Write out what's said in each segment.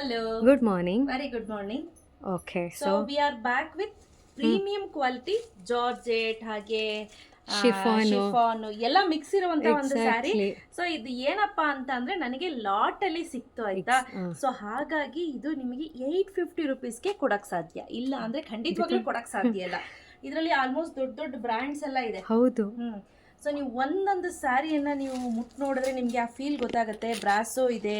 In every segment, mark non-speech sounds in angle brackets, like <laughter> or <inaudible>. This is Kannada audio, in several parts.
Hello. Good morning Very good morning. Okay So, so we are back with premium quality georgette ಹಾಗೆ. ಶಿಫಾನ್ ಎಲ್ಲ ಮಿಕ್ಸ್ ಇರುವಂತ ಒಂದು ಸ್ಯಾರಿ. ಸೊ ಇದು ಏನಪ್ಪಾ ಅಂತ ಅಂದ್ರೆ ನನಗೆ ಲಾಟ್ ಅಲ್ಲಿ ಸಿಕ್ತು ಆಯ್ತಾ. ಸೊ ಹಾಗಾಗಿ ಇದು ನಿಮಗೆ ಏಯ್ಟ್ ಫಿಫ್ಟಿ ರುಪೀಸ್ಗೆ ಕೊಡಕ್ ಸಾಧ್ಯ ಇಲ್ಲ ಅಂದ್ರೆ ಖಂಡಿತವಾಗ್ಲೂ ಕೊಡಕ್ ಸಾಧ್ಯ ಇಲ್ಲ ಇದರಲ್ಲಿ ಆಲ್ಮೋಸ್ಟ್ ದೊಡ್ಡ ದೊಡ್ಡ ಬ್ರ್ಯಾಂಡ್ಸ್ ಎಲ್ಲ ಇದೆ ಹೌದು ಸೊ ನೀವು ಒಂದೊಂದು ಸ್ಯಾರಿಯನ್ನ ನೀವು ಮುಟ್ ನೋಡಿದ್ರೆ ನಿಮ್ಗೆ ಆ ಫೀಲ್ ಗೊತ್ತಾಗುತ್ತೆ. ಬ್ರಾಸೋ ಇದೆ.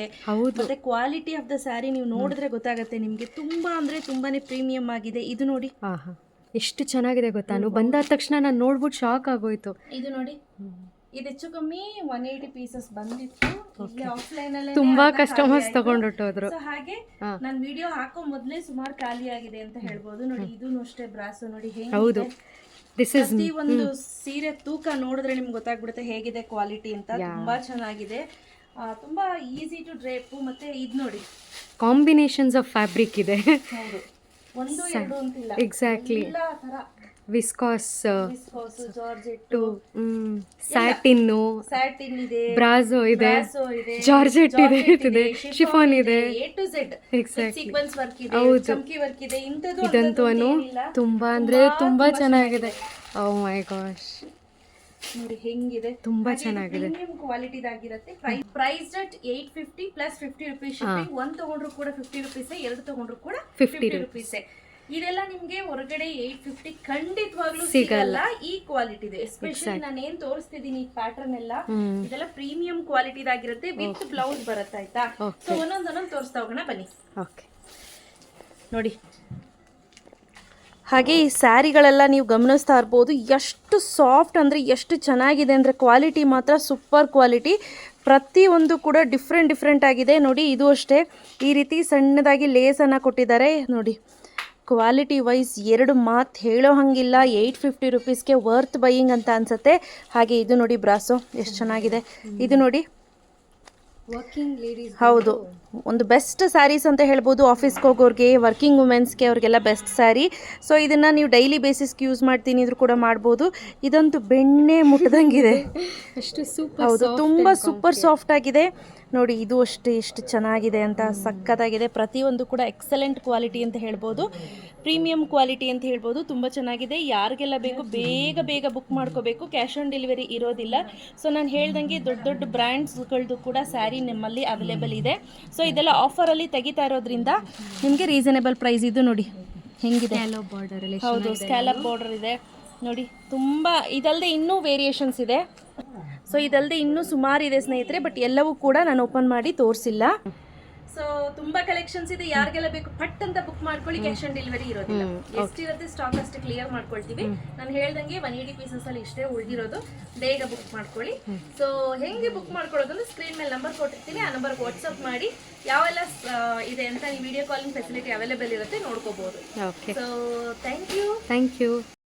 ಮತ್ತೆ ಕ್ವಾಲಿಟಿ ಆಫ್ ದ ಸ್ಯಾರಿ ನೀವು ನೋಡಿದ್ರೆ ಗೊತ್ತಾಗುತ್ತೆ ನಿಮ್ಗೆ. ತುಂಬಾ ಅಂದ್ರೆ ತುಂಬಾನೇ ಪ್ರೀಮಿಯಂ ಆಗಿದೆ. ಇದು ನೋಡಿ. ಎಷ್ಟು ಚೆನ್ನಾಗಿದೆ ಗೊತ್ತಾ? ನೀವು ಬಂದಾದ ತಕ್ಷಣ ನಾನು ನೋಡ್ಬಿಟ್ಟು ಶಾಕ್ ಆಗೋಯ್ತು. ಇದು ನೋಡಿ. ಇದು ಹೆಚ್ಚು ಕಮ್ಮಿ ಒನ್ ಏಯ್ಟಿ ಪೀಸಸ್ ಬಂದಿತ್ತು. ಆಫ್ಲೈನ್ ಅಲ್ಲಿ ತುಂಬಾ ಕಸ್ಟಮರ್ಸ್ ತಗೊಂಡೊಟ್ಟೋದ್ರು. ಹಾಗೆ. ನಾನು ವಿಡಿಯೋ ಹಾಕೋ ಮೊದ್ಲೇ ಸುಮಾರು ಖಾಲಿ ಆಗಿದೆ ಅಂತ ಹೇಳ್ಬೋದು. ನೋಡಿ ಇದು ಅಷ್ಟೇ ಬ್ರಾಸು ನೋಡಿ ಹೌದು. ದಿಸ್ ಇಸ್ ಪ್ರತಿ ಒಂದು ಸೀರೆ ತೂಕ ನೋಡಿದ್ರೆ ನಿಮ್ಗೆ ಗೊತ್ತಾಗ್ಬಿಡುತ್ತೆ ಹೇಗಿದೆ ಕ್ವಾಲಿಟಿ ಅಂತ. ತುಂಬಾ ಚೆನ್ನಾಗಿದೆ. ತುಂಬಾ ಈಸಿ ಟು ಡ್ರೇಪ್ ಮತ್ತೆ ಇದ್ ನೋಡಿ. ಕಾಂಬಿನೇಷನ್ಸ್ ಆಫ್ ಫ್ಯಾಬ್ರಿಕ್ ಇದೆ. ಹೌದು. ಒಂದು ಎರಡು ಅಂತಿಲ್ಲ. ಎಕ್ಸಾಕ್ಟ್ಲಿ ಎಲ್ಲ ತರ. Viscose georgette georgette satin satin ಇದೆ ಬ್ರಾಜೋ ಇದೆ ಬ್ರಾಸೋ ಇದೆ ಜಾರ್ಜೆಟ್ ಇದೆ ಇದೆ ಶಿಫಾನ್ ಇದೆ A to Z. Sequence work ಇದೆ ಹೌದು. ಚಮ್ಕಿ ವರ್ಕ್ ಇದೆ ಇಂಥದ್ದು ಇದಂತೂ ಏನಿಲ್ಲ. ತುಂಬಾ ಅಂದ್ರೆ ತುಂಬಾ ಚೆನ್ನಾಗಿದೆ. ಓ ಮೈ ಗಾಶ್ ನೋಡಿ ಹೆಂಗಿದೆ. ತುಂಬಾ ಚೆನ್ನಾಗಿದೆ. Premium ಕ್ವಾಲಿಟಿದಾಗಿರುತ್ತೆ price at eight fifty plus fifty rupees shipping ಒಂದ್ ತಗೊಂಡ್ರು ಕೂಡ ಫಿಫ್ಟಿ ರುಪೀಸ್ ಎರಡು ತಗೊಂಡ್ರು ಕೂಡ 50 ಫಿಫ್ಟಿ ರುಪೀಸ್ ಇದೆಲ್ಲ ನಿಮ್ಗೆ ಹೊರಗಡೆ ಏಟ್ ಫಿಫ್ಟಿ ಖಂಡಿತವಾಗ್ಲೂ ಸಿಗಲ್ಲ. ಈ ಕ್ವಾಲಿಟಿ ಇದೆ. ಎಸ್ಪೆಷಲಿ ನಾನು ಏನ್ ತೋರಿಸ್ತಿದ್ದೀನಿ ಈ ಪ್ಯಾಟರ್ನ್ ಎಲ್ಲ. ಇದೆಲ್ಲ ಪ್ರೀಮಿಯಂ ಕ್ವಾಲಿಟಿದಾಗಿರುತ್ತೆ ವಿತ್ ಬ್ಲೌಸ್ ಬರುತ್ತೆ ಆಯ್ತಾ. ಸೊ ಒಂದೊಂದೊಂದೊಂದು ತೋರಿಸ್ತಾ ಹೋಗೋಣ. ಬನ್ನಿ. ಓಕೆ ನೋಡಿ. ಹಾಗೆ ಈ ಸ್ಯಾರಿಗಳೆಲ್ಲ ನೀವು ಗಮನಿಸ್ತಾ ಇರ್ಬೋದು. ಎಷ್ಟು ಸಾಫ್ಟ್ ಅಂದರೆ ಎಷ್ಟು ಚೆನ್ನಾಗಿದೆ ಅಂದರೆ ಕ್ವಾಲಿಟಿ ಮಾತ್ರ ಸೂಪರ್ ಕ್ವಾಲಿಟಿ ಪ್ರತಿಯೊಂದು ಕೂಡ ಡಿಫ್ರೆಂಟ್ ಡಿಫ್ರೆಂಟ್ ಆಗಿದೆ. ನೋಡಿ ಇದು ಅಷ್ಟೇ. ಈ ರೀತಿ ಸಣ್ಣದಾಗಿ ಲೇಸನ್ನು ಕೊಟ್ಟಿದ್ದಾರೆ. ನೋಡಿ. ಕ್ವಾಲಿಟಿ ವೈಸ್ ಎರಡು ಮಾತು ಹೇಳೋ ಹಂಗಿಲ್ಲ. ಏಯ್ಟ್ ಫಿಫ್ಟಿ ರುಪೀಸ್ಗೆ ವರ್ತ್ ಬೈಯಿಂಗ್ ಅಂತ ಅನ್ಸುತ್ತೆ. ಹಾಗೆ ಇದು ನೋಡಿ ಬ್ರಾಸೋ ಎಷ್ಟು ಚೆನ್ನಾಗಿದೆ. ಇದು ನೋಡಿ ಹೌದು. ಒಂದು ಬೆಸ್ಟ್ ಸ್ಯಾರೀಸ್ ಅಂತ ಹೇಳ್ಬೋದು. ಆಫೀಸ್ಗೆ ಹೋಗೋರಿಗೆ ವರ್ಕಿಂಗ್ ವುಮೆನ್ಸ್ಗೆ ಅವ್ರಿಗೆಲ್ಲ ಬೆಸ್ಟ್ ಸ್ಯಾರಿ ಸೊ ಇದನ್ನು ನೀವು ಡೈಲಿ ಬೇಸಿಸ್ಗೆ ಯೂಸ್ ಮಾಡ್ತೀನಿ ಇದ್ರು ಕೂಡ ಮಾಡ್ಬೋದು. ಇದಂತೂ ಬೆಣ್ಣೆ ಮುಟ್ಟದಂಗಿದೆ. <laughs> ಅಷ್ಟು ಸೂಪರ್ ಹೌದು ತುಂಬ ಸೂಪರ್ ಸಾಫ್ಟ್ ಆಗಿದೆ. ನೋಡಿ ಇದು ಅಷ್ಟು ಎಷ್ಟು ಚೆನ್ನಾಗಿದೆ ಅಂತ ಸಖತ್ತಾಗಿದೆ. ಪ್ರತಿಯೊಂದು ಕೂಡ ಎಕ್ಸಲೆಂಟ್ ಕ್ವಾಲಿಟಿ ಅಂತ ಹೇಳ್ಬೋದು. ಪ್ರೀಮಿಯಂ ಕ್ವಾಲಿಟಿ ಅಂತ ಹೇಳ್ಬೋದು. ತುಂಬ ಚೆನ್ನಾಗಿದೆ. ಯಾರಿಗೆಲ್ಲ ಬೇಕು ಬೇಗ ಬೇಗ ಬುಕ್ ಮಾಡ್ಕೋಬೇಕು. ಕ್ಯಾಶ್ ಆನ್ ಡೆಲಿವರಿ ಇರೋದಿಲ್ಲ. ಸೊ ನಾನು ಹೇಳ್ದಂಗೆ ದೊಡ್ಡ ದೊಡ್ಡ ಬ್ರ್ಯಾಂಡ್ಸ್ಗಳದ್ದು ಕೂಡ ಸ್ಯಾರಿ ನಮ್ಮಲ್ಲಿ ಅವೈಲೇಬಲ್ ಇದೆ. ಸೊ ಇದೆಲ್ಲ ಆಫರಲ್ಲಿ ತೆಗಿತಾ ಇರೋದ್ರಿಂದ ನಿಮಗೆ ರೀಸನೇಬಲ್ ಪ್ರೈಸ್ ಇದು ನೋಡಿ. ಹೆಂಗಿದೆ? ಅಲ್ಲಿ ಹೌದು ಸ್ಕ್ಯಾಲಪ್ ಬಾರ್ಡರ್ ಇದೆ? ನೋಡಿ ತುಂಬಾ ಇದಲ್ಲದೆ ಇನ್ನೂ ವೇರಿಯೇಷನ್ಸ್ ಇದೆ. ಸೊ ಇದಲ್ಲದೆ ಇನ್ನೂ ಸುಮಾರು ಇದೆ ಸ್ನೇಹಿತರೆ ಬಟ್ ಎಲ್ಲವೂ ಕೂಡ ನಾನು ಓಪನ್ ಮಾಡಿ ತೋರಿಸಿಲ್ಲ. ಸೊ ತುಂಬಾ ಕಲೆಕ್ಷನ್ಸ್ ಇದೆ. ಯಾರಿಗೆಲ್ಲ ಬೇಕು ಪಟ್ ಅಂತ ಬುಕ್ ಮಾಡ್ಕೊಳ್ಳಿ ಕ್ಯಾಶ್ ಆನ್ ಡೆಲಿವರಿ ಇರೋದಿಲ್ಲ. ಎಷ್ಟಿರುತ್ತೆ ಸ್ಟಾಕ್ ಅಷ್ಟು ಕ್ಲಿಯರ್ ಮಾಡ್ಕೊಳ್ತೀವಿ. ನಾನು ಹೇಳ್ದಂಗೆ ಒನ್ ಏಯ್ಟಿ ಪೀಸಸ್ ಅಲ್ಲಿ ಇಷ್ಟೇ ಉಳಿದಿರೋದು. ಬೇಗ ಬುಕ್ ಮಾಡ್ಕೊಳ್ಳಿ. ಸೊ ಹೆಂಗೆ ಬುಕ್ ಮಾಡ್ಕೊಳ್ಳೋದು ಅಂದ್ರೆ ಸ್ಕ್ರೀನ್ ಮೇಲೆ ನಂಬರ್ ಕೊಟ್ಟಿರ್ತೀನಿ. ಆ ನಂಬರ್ ವಾಟ್ಸ್ಆಪ್ ಮಾಡಿ. ಯಾವೆಲ್ಲ ಇದೆ ಅಂತ ವಿಡಿಯೋ ಕಾಲಿಂಗ್ ಫೆಸಿಲಿಟಿ ಅವೈಲೇಬಲ್ ಇರುತ್ತೆ ನೋಡ್ಕೋಬಹುದು so thank you thank you